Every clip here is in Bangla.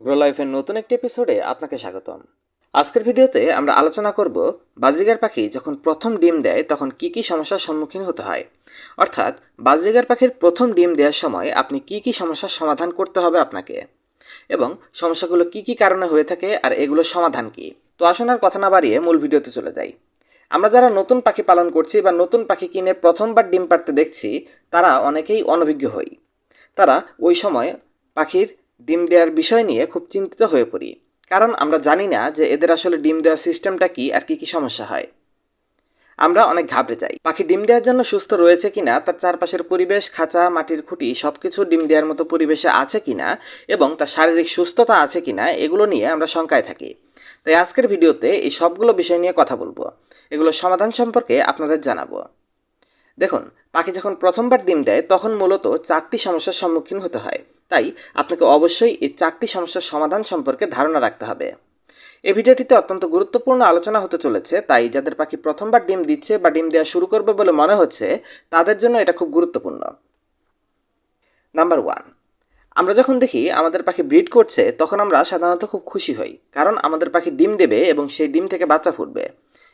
গ্রো লাইফের নতুন একটি এপিসোডে আপনাকে স্বাগতম। আজকের ভিডিওতে আমরা আলোচনা করব বাজরিগার পাখি যখন প্রথম ডিম দেয় তখন কি কি সমস্যার সম্মুখীন হতে হয়। অর্থাৎ বাজরিগার পাখির প্রথম ডিম দেওয়ার সময় আপনি কি কি সমস্যার সমাধান করতে হবে আপনাকে এবং সমস্যাগুলো কি কি কারণে হয়ে থাকে আর এগুলোর সমাধান কি। তো আসুন আর কথা না বাড়িয়ে মূল ভিডিওতে চলে যাই। আমরা যারা নতুন পাখি পালন করছি বা নতুন পাখি কিনে প্রথমবার ডিম পাড়তে দেখছি, তারা অনেকেই অনভিজ্ঞ হই। তারা ওই সময় পাখির ডিম দেওয়ার বিষয় নিয়ে খুব চিন্তিত হয়ে পড়ি। কারণ আমরা জানি না যে এদের আসলে ডিম দেওয়ার সিস্টেমটা কি আর কি কি সমস্যা হয়। আমরা অনেক ঘাবড়ে যাই। পাখি ডিম দেওয়ার জন্য সুস্থ রয়েছে কিনা, তার চারপাশের পরিবেশ, খাঁচা, মাটির খুঁটি সব কিছু ডিম দেওয়ার মতো পরিবেশে আছে কিনা এবং তার শারীরিক সুস্থতা আছে কিনা, এগুলো নিয়ে আমরা শঙ্কায় থাকি। তাই আজকের ভিডিওতে এই সবগুলো বিষয় নিয়ে কথা বলব। এগুলোর সমাধান সম্পর্কে আপনাদের জানাব। দেখুন, পাখি যখন প্রথমবার ডিম দেয়, তখন মূলত চারটি সমস্যার সম্মুখীন হতে হয়। তাই আপনাকে অবশ্যই এই চারটি সমস্যার সমাধান সম্পর্কে ধারণা রাখতে হবে। এই ভিডিওটিতে অত্যন্ত গুরুত্বপূর্ণ আলোচনা হতে চলেছে, তাই যাদের পাখি প্রথমবার ডিম দিচ্ছে বা ডিম দেওয়া শুরু করবে বলে মনে হচ্ছে, তাদের জন্য এটা খুব গুরুত্বপূর্ণ। নাম্বার ওয়ান, আমরা যখন দেখি আমাদের পাখি ব্রিড করছে, তখন আমরা সাধারণত খুব খুশি হই, কারণ আমাদের পাখি ডিম দেবে এবং সেই ডিম থেকে বাচ্চা ফুটবে।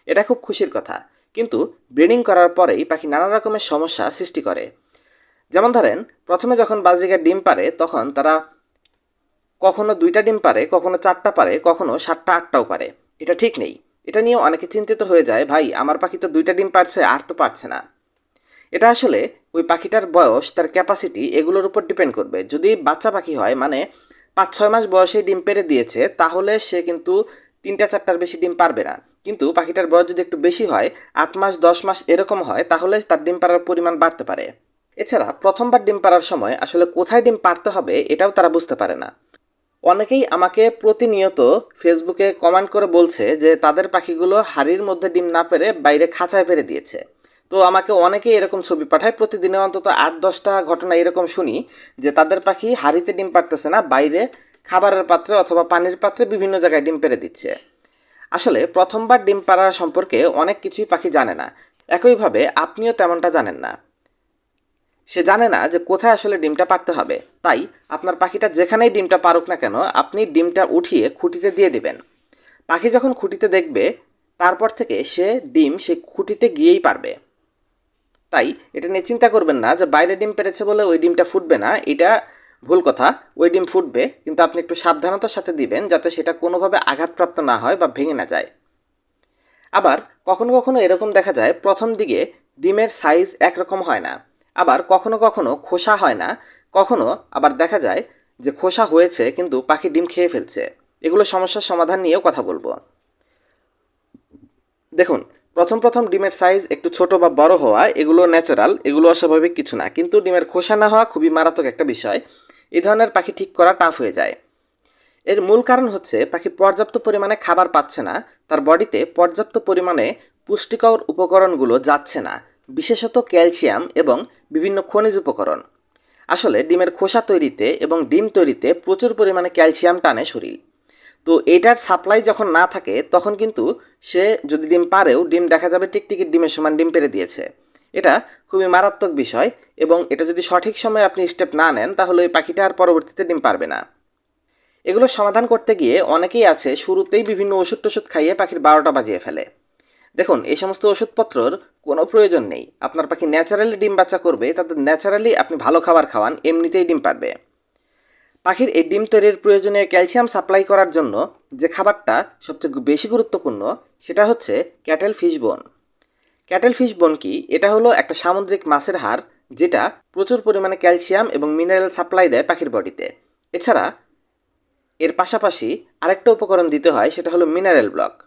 এটা খুব খুশির কথা। কিন্তু ব্রিডিং করার পরেই পাখি নানা রকমের সমস্যা সৃষ্টি করে। যেমন ধরেন, প্রথমে যখন বাজরিকার ডিম পারে তখন তারা কখনো দুইটা ডিম পারে কখনো চারটা পারে কখনো সাতটা, আটটাও পারে এটা ঠিক নেই। এটা নিয়ে অনেকে চিন্তিত হয়ে যায়, ভাই, আমার পাখি তো দুইটা ডিম পারছে আর তো পারছে না। এটা আসলে ওই পাখিটার বয়স, তার ক্যাপাসিটি এগুলোর উপর ডিপেন্ড করবে। যদি বাচ্চা পাখি হয় মানে পাঁচ ছয় মাস বয়সে ডিম পেরে দিয়েছে, তাহলে সে কিন্তু তিনটা, চারটার বেশি ডিম পারবে না। কিন্তু পাখিটার বয়স যদি একটু বেশি হয়, আট মাস, দশ মাস এরকম হয়, তাহলে তার ডিম পাড়ার পরিমাণ বাড়তে পারে। এছাড়া প্রথমবার ডিম পাড়ার সময় আসলে কোথায় ডিম পারতে হবে এটাও তারা বুঝতে পারে না। অনেকেই আমাকে প্রতিনিয়ত ফেসবুকে কমেন্ট করে বলছে যে তাদের পাখিগুলো হাড়ির মধ্যে ডিম না পেরে বাইরে খাঁচায় পেরে দিয়েছে। তো আমাকে অনেকেই এরকম ছবি পাঠায়, প্রতিদিনে অন্তত আট, দশটা ঘটনা এরকম শুনি যে তাদের পাখি হাড়িতে ডিম পারতেছে না, বাইরে খাবারের পাত্রে অথবা পানির পাত্রে বিভিন্ন জায়গায় ডিম পেরে দিচ্ছে। আসলে প্রথমবার ডিম পাড়া সম্পর্কে অনেক কিছুই পাখি জানে না। একইভাবে আপনিও তেমনটা জানেন না। সে জানে না যে কোথায় আসলে ডিমটা পারতে হবে। তাই আপনার পাখিটা যেখানেই ডিমটা পারুক না কেন, আপনি ডিমটা উঠিয়ে খুঁটিতে দিয়ে দিবেন। পাখি যখন খুঁটিতে দেখবে, তারপর থেকে সে ডিম সে খুঁটিতে গিয়েই পারবে। তাই এটা নিয়ে চিন্তা করবেন না যে বাইরে ডিম পেরেছে বলে ওই ডিমটা ফুটবে না। এটা ভুল কথা ওই ডিম ফুটবে, কিন্তু আপনি একটু সাবধানতার সাথে দিবেন যাতে সেটা কোনোভাবে আঘাতপ্রাপ্ত না হয় বা ভেঙে না যায়। আবার, কখনো কখনো এরকম দেখা যায়, প্রথম দিকে ডিমের সাইজ একরকম হয় না। আবার, কখনো কখনো খোসা হয় না। কখনো আবার দেখা যায় যে খোসা হয়েছে, কিন্তু পাখি ডিম খেয়ে ফেলছে। এগুলো সমস্যার সমাধান নিয়েও কথা বলব। দেখুন, প্রথম প্রথম ডিমের সাইজ একটু ছোট বা বড় হওয়া, এগুলো ন্যাচারাল এগুলো অস্বাভাবিক কিছু না। কিন্তু ডিমের খোসা না হওয়া খুবই মারাত্মক একটা বিষয়। এই ধরনের পাখি ঠিক করা টাফ হয়ে যায়। এর মূল কারণ হচ্ছে পাখি পর্যাপ্ত পরিমাণে খাবার পাচ্ছে না, তার বডিতে পর্যাপ্ত পরিমাণে পুষ্টিকর উপকরণগুলো যাচ্ছে না, বিশেষত ক্যালসিয়াম এবং বিভিন্ন খনিজ উপকরণ। আসলে ডিমের খোসা তৈরিতে এবং ডিম তৈরিতে প্রচুর পরিমাণে ক্যালসিয়াম টানে শরীর। তো এটার সাপ্লাই যখন না থাকে, তখন কিন্তু সে যদি ডিম পারেও ডিম দেখা যাবে টিকটিকির ডিমের সমান ডিম পেরে দিয়েছে। এটা খুবই মারাত্মক বিষয় এবং এটা যদি সঠিক সময়ে আপনি স্টেপ না নেন, তাহলে ওই পাখিটা আর পরবর্তীতে ডিম পারবে না। এগুলো সমাধান করতে গিয়ে অনেকেই আছে শুরুতেই বিভিন্ন ওষুধ টষুধ খাইয়ে পাখির বারোটা বাজিয়ে ফেলে। দেখুন, এই সমস্ত ওষুধপত্রর কোনো প্রয়োজন নেই। আপনার পাখি ন্যাচারালি ডিম বাচ্চা করবে, তাদের ন্যাচারালি আপনি ভালো খাবার খাওয়ান, এমনিতেই ডিম পারবে। পাখির এই ডিম তৈরির প্রয়োজনে ক্যালসিয়াম সাপ্লাই করার জন্য যে খাবারটা সবচেয়ে বেশি গুরুত্বপূর্ণ, সেটা হচ্ছে cattle fish bone. Cattle fish bone কি? এটা হলো একটা সামুদ্রিক মাছের হার যেটা প্রচুর পরিমাণে ক্যালসিয়াম এবং মিনারেল সাপ্লাই দেয় পাখির বডিতে। এছাড়া এর পাশাপাশি আরেকটা উপকরণ দিতে হয়, সেটা হলো মিনারেল ব্লক।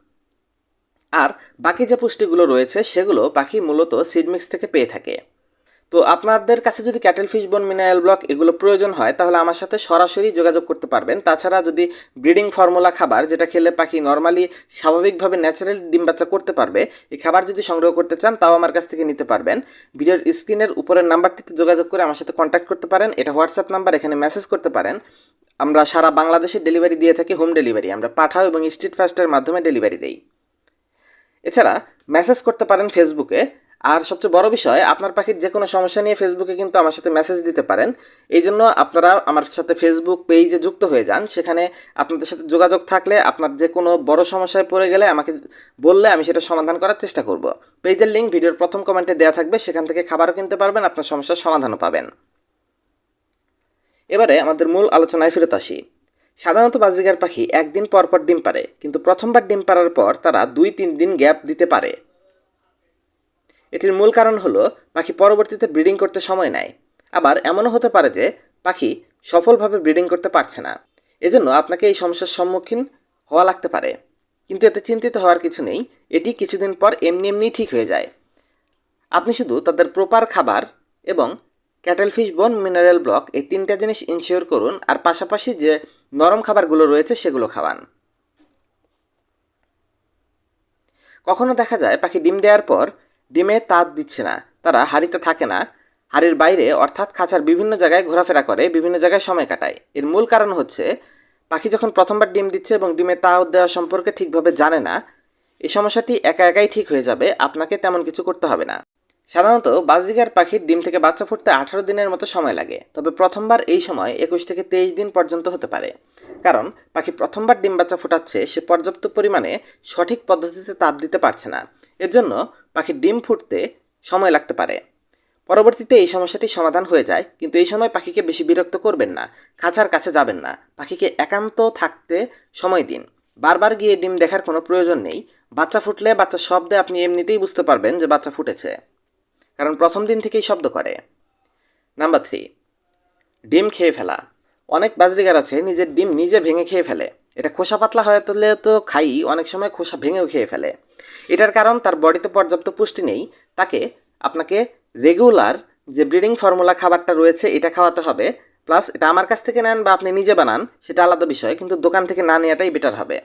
আর বাকি যে পুষ্টিগুলো রয়েছে, সেগুলো পাখি মূলত সিডমিক্স থেকে পেয়ে থাকে। তো আপনাদের কাছে যদি cattle fish bone mineral block এগুলো প্রয়োজন হয়, তাহলে আমার সাথে সরাসরি যোগাযোগ করতে পারবেন। তাছাড়া যদি ব্রিডিং ফর্মুলা খাবার, যেটা খেলে পাখি নর্মালি স্বাভাবিকভাবে ন্যাচারাল ডিম বাচ্চা করতে পারবে, এই খাবার যদি সংগ্রহ করতে চান, তাও আমার কাছ থেকে নিতে পারবেন। ভিডিওর স্ক্রিনের উপরের নাম্বারটিতে যোগাযোগ করে আমার সাথে কন্ট্যাক্ট করতে পারেন। এটা হোয়াটসঅ্যাপ নাম্বার, এখানে মেসেজ করতে পারেন। আমরা সারা বাংলাদেশে ডেলিভারি দিয়ে থাকি হোম ডেলিভারি আমরা পাঠাও এবং স্ট্রিট ফাস্টের মাধ্যমে ডেলিভারি দেই। এছাড়া মেসেজ করতে পারেন ফেসবুকে আর সবচেয়ে বড় বিষয়, আপনার পাখির যে কোনো সমস্যা নিয়ে ফেসবুকে কিন্তু আমার সাথে মেসেজ দিতে পারেন। এই জন্য আপনারা আমার সাথে ফেসবুক পেজে যুক্ত হয়ে যান। সেখানে আপনাদের সাথে যোগাযোগ থাকলে আপনার যে কোনো বড় সমস্যায় পড়ে গেলে আমাকে বললে আমি সেটা সমাধান করার চেষ্টা করব। পেজের লিঙ্ক ভিডিওর প্রথম কমেন্টে দেওয়া থাকবে। সেখান থেকে খাবারও কিনতে পারবেন, আপনার সমস্যার সমাধানও পাবেন। এবারে আমাদের মূল আলোচনায় ফেরত আসি। সাধারণত বাজরিগার পাখি একদিন পর পর ডিম পারে কিন্তু প্রথমবার ডিম পারার পর তারা দুই তিন দিন গ্যাপ দিতে পারে। এটির মূল কারণ হলো, পাখি পরবর্তীতে ব্রিডিং করতে সময় নেয়। আবার এমনও হতে পারে যে, পাখি সফলভাবে ব্রিডিং করতে পারছে না। এজন্য আপনাকে এই সমস্যার সম্মুখীন হওয়া লাগতে পারে। কিন্তু এতে চিন্তিত হওয়ার কিছু নেই, এটি কিছুদিন পর এমনি এমনি ঠিক হয়ে যায়। আপনি শুধু তাদের প্রপার খাবার এবং cattle fish bone, mineral block এই তিনটা জিনিস ইনশিওর করুন, আর পাশাপাশি যে নরম খাবারগুলো রয়েছে সেগুলো খাওয়ান। কখনো দেখা যায় পাখি ডিম দেওয়ার পর ডিমে তাঁত দিচ্ছে না, তারা হাড়িতে থাকে না। হাড়ির বাইরে, অর্থাৎ খাঁচার বিভিন্ন জায়গায় ঘোরাফেরা করে, বিভিন্ন জায়গায় সময় কাটায়। এর মূল কারণ হচ্ছে, পাখি যখন প্রথমবার ডিম দিচ্ছে এবং ডিমে তাও দেওয়া সম্পর্কে ঠিকভাবে জানে না এই সমস্যাটি একা একাই ঠিক হয়ে যাবে, আপনাকে তেমন কিছু করতে হবে না। সাধারণত বাজরিগার পাখির ডিম থেকে বাচ্চা ফুটতে আঠারো দিনের মতো সময় লাগে, তবে প্রথমবার এই সময় একুশ থেকে তেইশ দিন পর্যন্ত হতে পারে। কারণ, পাখি প্রথমবার ডিম বাচ্চা ফোটাচ্ছে সে পর্যাপ্ত পরিমাণে সঠিক পদ্ধতিতে তাপ দিতে পারছে না। এর জন্য পাখির ডিম ফুটতে সময় লাগতে পারে। পরবর্তীতে এই সমস্যাটি সমাধান হয়ে যায়, কিন্তু এই সময় পাখিকে বেশি বিরক্ত করবেন না, খাঁচার কাছে যাবেন না। পাখিকে একান্ত থাকতে সময় দিন। বারবার গিয়ে ডিম দেখার কোনো প্রয়োজন নেই। বাচ্চা ফুটলে বাচ্চার শব্দে আপনি এমনিতেই বুঝতে পারবেন যে বাচ্চা ফুটেছে। কারণ প্রথম দিন থেকেই শব্দ করে। নাম্বার থ্রি, ডিম খেয়ে ফেলা। অনেক বাজরিগার আছে, নিজের ডিম নিজে ভেঙে খেয়ে ফেলে। এটা খোসা পাতলা হয়ে তুললে তো খাই, অনেক সময় খোসা ভেঙেও খেয়ে ফেলে। এটার কারণ তার বডিতে পর্যাপ্ত পুষ্টি নেই। তাকে আপনাকে রেগুলার যে ব্রিডিং ফর্মুলা খাবারটা রয়েছে, এটা খাওয়াতে হবে। প্লাস এটা আমার কাছ থেকে নেন বা আপনি নিজে বানান, সেটা আলাদা বিষয়, কিন্তু দোকান থেকে না নেওয়াটাই বেটার হবে।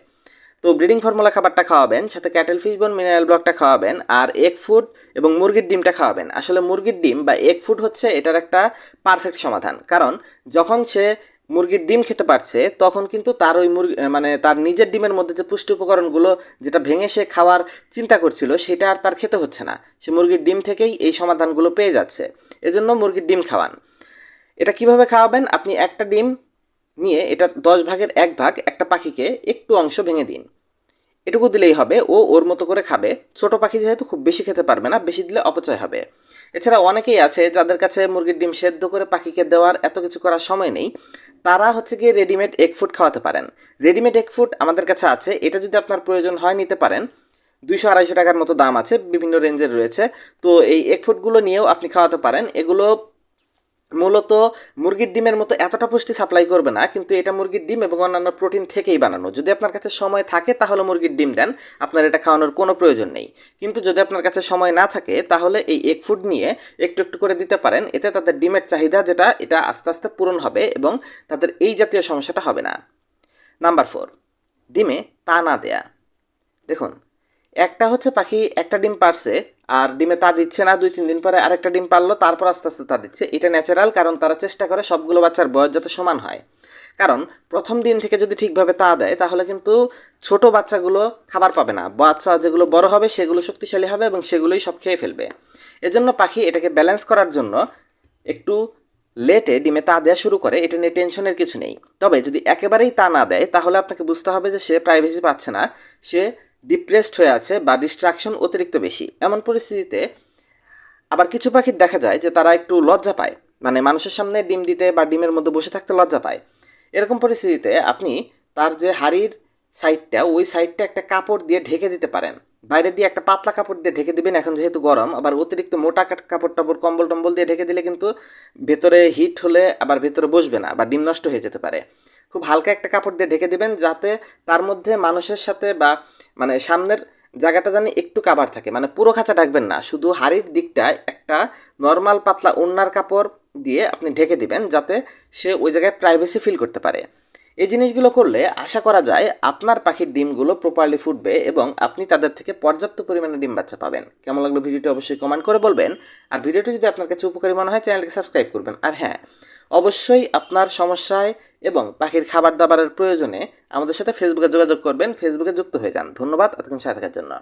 তো ব্রিডিং ফর্মুলা খাবারটা খাওয়াবেন, সাথে ক্যাটেল ফিশ বোন, মিনারেল ব্লকটা খাওয়াবেন, আর এগ ফুড এবং মুরগির ডিমটা খাওয়াবেন। আসলে মুরগির ডিম বা এগ ফুড হচ্ছে এটার একটা পারফেক্ট সমাধান। কারণ যখন সে মুরগির ডিম খেতে পারছে, তখন কিন্তু তার ওই মুরগি মানে তার নিজের ডিমের মধ্যে যে পুষ্টি উপকরণগুলো যেটা ভেঙে সে খাওয়ার চিন্তা করছিল, সেটা আর তার খেতে হচ্ছে না। সে মুরগির ডিম থেকেই এই সমাধানগুলো পেয়ে যাচ্ছে। এজন্য মুরগির ডিম খাওয়ান। এটা কীভাবে খাওয়াবেন? আপনি একটা ডিম নিয়ে এটা দশ ভাগের এক ভাগ একটা পাখিকে একটু অংশ ভেঙে দিন। এটুকু দিলেই হবে, ও ওর মতো করে খাবে। ছোট পাখি যেহেতু খুব বেশি খেতে পারবে না, বেশি দিলে অপচয় হবে। এছাড়া অনেকেই আছে যাদের কাছে মুরগির ডিম সেদ্ধ করে পাখিকে দেওয়ার এত কিছু করার সময় নেই, তারা হচ্ছে গিয়ে রেডিমেড এগ ফুড খাওয়াতে পারেন। রেডিমেড এগ ফুড আমাদের কাছে আছে, এটা যদি আপনার প্রয়োজন হয় নিতে পারেন। দুইশো আড়াইশো টাকার মতো দাম আছে, বিভিন্ন রেঞ্জের রয়েছে। তো এই এগ ফুডগুলো নিয়েও আপনি খাওয়াতে পারেন। এগুলো মূলত মুরগির ডিমের মতো এতটা পুষ্টি সাপ্লাই করবে না, কিন্তু এটা মুরগির ডিম এবং অন্যান্য প্রোটিন থেকেই বানানো। যদি আপনার কাছে সময় থাকে, তাহলে মুরগির ডিম দেন। আপনার এটা খাওয়ানোর কোনো প্রয়োজন নেই। কিন্তু যদি আপনার কাছে সময় না থাকে, তাহলে এই এগ ফুড নিয়ে একটু একটু করে দিতে পারেন। এতে তাদের ডিমের চাহিদা যেটা, এটা আস্তে আস্তে পূরণ হবে এবং তাদের এই জাতীয় সমস্যাটা হবে না। নাম্বার ফোর ডিমে তা না দেয়া। দেখুন একটা হচ্ছে পাখি, একটা ডিম পারছে, আর ডিমে তা দিচ্ছে না দুই তিন দিন পরে আরেকটা ডিম পারল, তারপর আস্তে আস্তে তা দিচ্ছে। এটা ন্যাচারাল কারণ তারা চেষ্টা করে সবগুলো বাচ্চার বয়স যাতে সমান হয়। কারণ প্রথম দিন থেকে যদি ঠিকভাবে তা দেয়, তাহলে কিন্তু ছোট বাচ্চাগুলো খাবার পাবে না। বাচ্চা যেগুলো বড় হবে, সেগুলো শক্তিশালী হবে এবং সেগুলোই সব খেয়ে ফেলবে। এজন্য পাখি এটাকে ব্যালেন্স করার জন্য একটু লেটে ডিমে তা দেওয়া শুরু করে, এটা নিয়ে টেনশনের কিছু নেই। তবে যদি একেবারেই তা না দেয়, তাহলে আপনাকে বুঝতে হবে যে সে প্রাইভেসি পাচ্ছে না। সে ডিপ্রেসড হয়ে আছে বা ডিস্ট্রাকশন অতিরিক্ত বেশি। এমন পরিস্থিতিতে আবার কিছু পাখির দেখা যায় যে তারা একটু লজ্জা পায়। মানে মানুষের সামনে ডিম দিতে বা ডিমের মধ্যে বসে থাকতে লজ্জা পায়। এরকম পরিস্থিতিতে আপনি তার যে হাড়ির সাইডটা ওই সাইডটা একটা কাপড় দিয়ে ঢেকে দিতে পারেন। বাইরে দিয়ে একটা পাতলা কাপড় দিয়ে ঢেকে দিবেন, এখন যেহেতু গরম, আবার অতিরিক্ত মোটা কাপড় টাপড় কম্বল টম্বল দিয়ে ঢেকে দিলে কিন্তু ভেতরে হিট হলে আবার ভেতরে বসবে না বা ডিম নষ্ট হয়ে যেতে পারে। খুব হালকা একটা কাপড় দিয়ে ঢেকে দেবেন যাতে তার মধ্যে মানুষের সাথে বা মানে সামনের জায়গাটা জানি একটু কাবার থাকে। মানে পুরো খাঁচা ডাকবেন না, শুধু হাড়ির দিকটায় একটা নর্মাল পাতলা ওন্নার কাপড় দিয়ে আপনি ঢেকে দিবেন যাতে সে ওই জায়গায় প্রাইভেসি ফিল করতে পারে। এই জিনিসগুলো করলে আশা করা যায় আপনার পাখির ডিমগুলো প্রপারলি ফুটবে এবং আপনি তাদের থেকে পর্যাপ্ত পরিমাণে ডিম বাচ্চা পাবেন। কেমন লাগল ভিডিওটি অবশ্যই কমেন্ট করে বলবেন। আর ভিডিওটি যদি আপনার কাছে উপকারী মনে হয় চ্যানেলকে সাবস্ক্রাইব করবেন। আর হ্যাঁ অবশ্যই আপনার সমস্যায় এবং পাখির খাবার দাবারের প্রয়োজনে আমাদের সাথে ফেসবুকে যোগাযোগ করবেন। ফেসবুকে যুক্ত হয়ে যান। ধন্যবাদ। এতক্ষণ সাথে থাকার জন্য।